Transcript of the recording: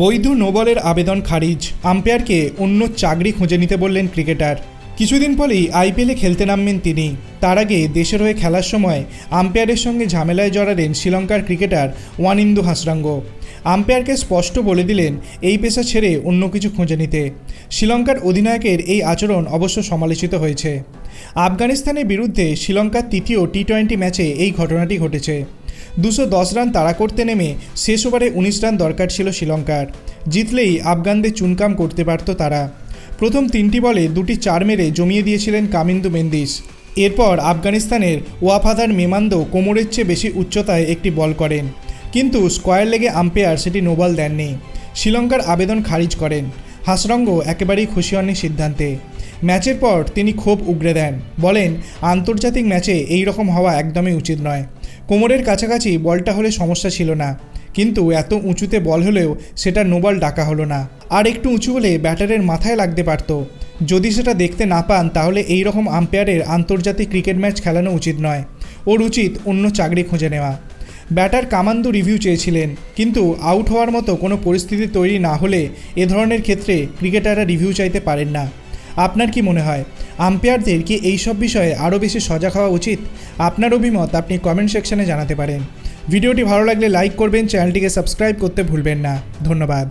বৈধ নোবলের আবেদন খারিজ। আম্পায়ারকে অন্য চাকরি খুঁজে নিতে বললেন ক্রিকেটার। কিছুদিন পরেই আইপিএলে খেলতে নামবেন তিনি। তার আগে দেশের হয়ে খেলার সময় আম্পায়ারের সঙ্গে ঝামেলায় জড়ালেন শ্রীলঙ্কার ক্রিকেটার ওয়ানিন্দু হাসরাঙ্গ। আম্পায়ারকে স্পষ্ট বলে দিলেন, এই পেশা ছেড়ে অন্য কিছু খুঁজে নিতে। শ্রীলঙ্কার অধিনায়কের এই আচরণ অবশ্য সমালোচিত হয়েছে। আফগানিস্তানের বিরুদ্ধে শ্রীলঙ্কার তৃতীয় টি টোয়েন্টি ম্যাচে এই ঘটনাটি ঘটেছে। দুশো দশ রান তাড়া করতে নেমে শেষ ওভারে উনিশ রান দরকার ছিল শ্রীলঙ্কার। জিতলেই আফগানদের চুনকাম করতে পারত তারা। প্রথম তিনটি বলে দুটি চার মেরে জমিয়ে দিয়েছিলেন কামিন্দু মেন্দিস। এরপর আফগানিস্তানের ওয়াফাদার মেমান্দ কোমরের চেয়ে বেশি উচ্চতায় একটি বল করেন। কিন্তু স্কোয়ার লেগে আম্পায়ার সেটি নোবল দেননি। শ্রীলঙ্কার আবেদন খারিজ করেন। হাসরঙ্গ একেবারেই খুশি হননি সিদ্ধান্তে। ম্যাচের পর তিনি ক্ষোভ উগরে দেন। বলেন, আন্তর্জাতিক ম্যাচে এই রকম হওয়া একদমই উচিত নয়। কোমরের কাছাকাছি বলটা হলে সমস্যা ছিল না। কিন্তু এত উঁচুতে বল হলেও সেটা নোবল ডাকা হলো না। আর একটু উঁচু হলে ব্যাটারের মাথায় লাগতে পারত। যদি সেটা দেখতে না পান, তাহলে এই রকম আম্পায়ারের আন্তর্জাতিক ক্রিকেট ম্যাচ খেলানো উচিত নয়। ওর উচিত অন্য চাকরি খুঁজে নেওয়া। ব্যাটার কামান্দু রিভিউ চেয়েছিলেন, কিন্তু আউট হওয়ার মতো কোনো পরিস্থিতি তৈরি না হলে এ ধরনের ক্ষেত্রে ক্রিকেটাররা রিভিউ চাইতে পারেন না। আপনার কি মনে হয়? আম্পায়ারদের কি এই সব বিষয়ে আরও বেশি সজাগ হওয়া উচিত? আপনার অভিমত আপনি কমেন্ট সেকশনে জানাতে পারেন। ভিডিওটি ভালো লাগলে লাইক করবেন, চ্যানেলটিকে সাবস্ক্রাইব করতে ভুলবেন না। ধন্যবাদ।